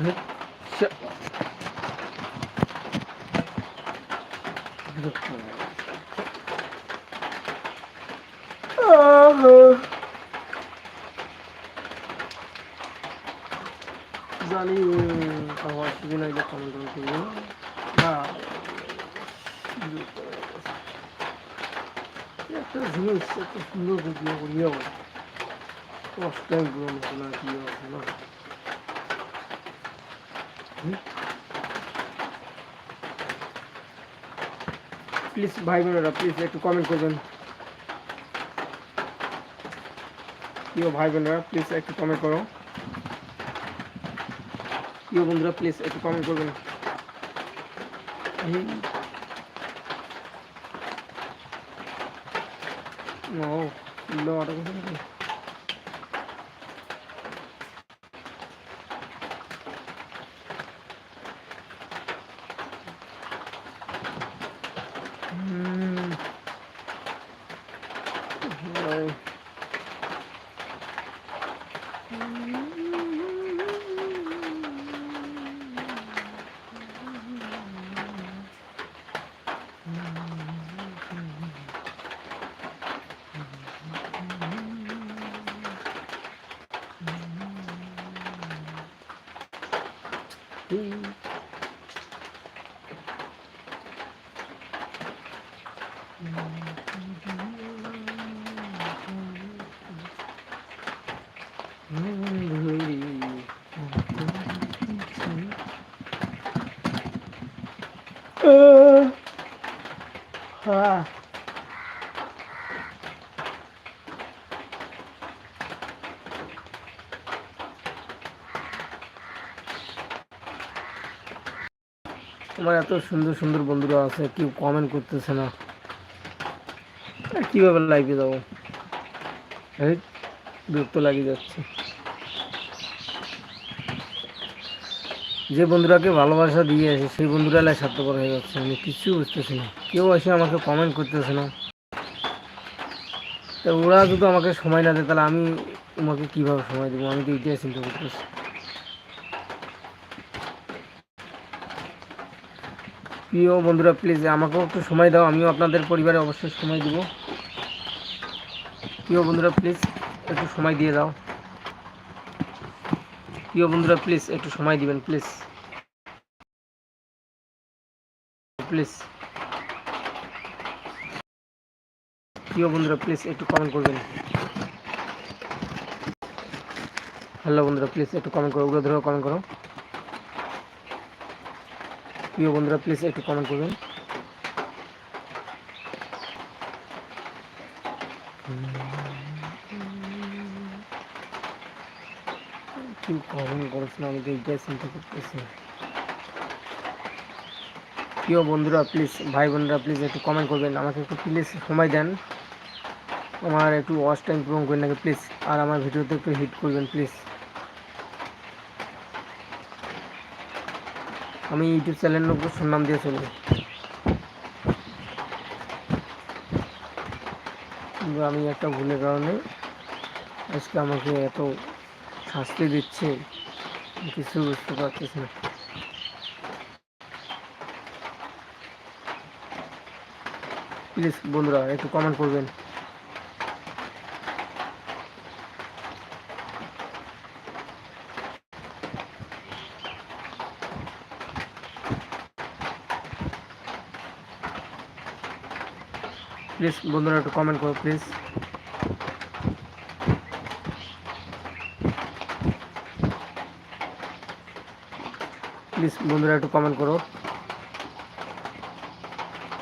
めっちゃ。ああザリーンかわしげないでこの状況にまあやったら自分一緒にどうぞ気をこりようわスペイン風呂もしないといいわけな please ভাই বোনেরা please একটু কমেন্ট করবেন প্রিয় ভাই বোনেরা প্লিজ একটু কমেন্ট করো প্রিয় বন্ধুরা প্লিজ একটু কমেন্ট করবেন এই ও লওয়াটা uhm. rồi আমার এত সুন্দর সুন্দর বন্ধুরা আছে, কেউ কমেন্ট করতেছে না। কীভাবে লাইভে যাব? বিরক্ত লাগিয়ে যাচ্ছে। যে বন্ধুরাকে ভালোবাসা দিয়ে আছে সেই বন্ধুরা লাই স্বার্থপর হয়ে যাচ্ছে। আমি কিছু বুঝতেছি না। কেউ এসে আমাকে কমেন্ট করতেছে না। তা ওরা যদি আমাকে সময় না দেয়, তাহলে আমি তোমাকে কীভাবে সময় দেবো? আমি তো এটাই চিন্তা করতেছি। প্রিয় বন্ধুরা প্লিজ আমাকেও একটু সময় দাও। আমিও আপনাদের পরিবারে অবশ্যই সময় দিব। প্রিয় বন্ধুরা প্লিজ একটু সময় দিয়ে দাও। প্রিয় বন্ধুরা প্লিজ একটু সময় দিবেন প্লিজ প্লিজ প্রিয় বন্ধুরা প্লিজ একটু কমেন্ট করবেন। হ্যালো বন্ধুরা প্লিজ একটু কমেন্ট করো ওগুলো ধরে কমেন্ট করো। প্রিয় বন্ধুরা প্লিজ একটু কমেন্ট করবেন। কমেন্ট করেছে না আমি এইটাই চিন্তা করতেছি। প্রিয় বন্ধুরা প্লিজ ভাই বোনরা প্লিজ একটু কমেন্ট করবেন। আমাকে একটু প্লিজ সময় দেন। আমার একটু ওয়াচ টাইম পূরণ করেন নাকি প্লিজ আর আমার ভিডিওতে একটু হিট করবেন প্লিজ আমি ইউটিউব চ্যানেলের উপর সুনাম দিয়ে চলবো আমি একটা ভুলের কারণে আজকে আমাকে এত শাস্তি দিচ্ছে। কিছু বুঝতে পারতেছি না। প্লিজ বন্ধুরা, একটু কমেন্ট করবেন। প্লিজ বন্ধুরা, একটু কমেন্ট করো প্লিজ প্লিজ বন্ধুরা, একটু কমেন্ট করো।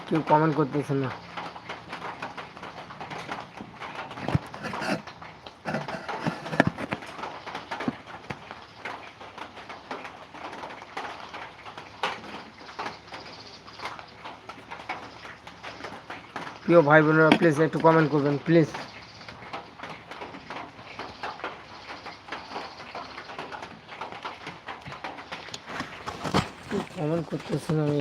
কেউ কমেন্ট করতেছে না। প্রিয় ভাই বোনেরা প্লিজ একটু কমেন্ট করবেন প্লিজ কমেন্ট করতেছেন আমি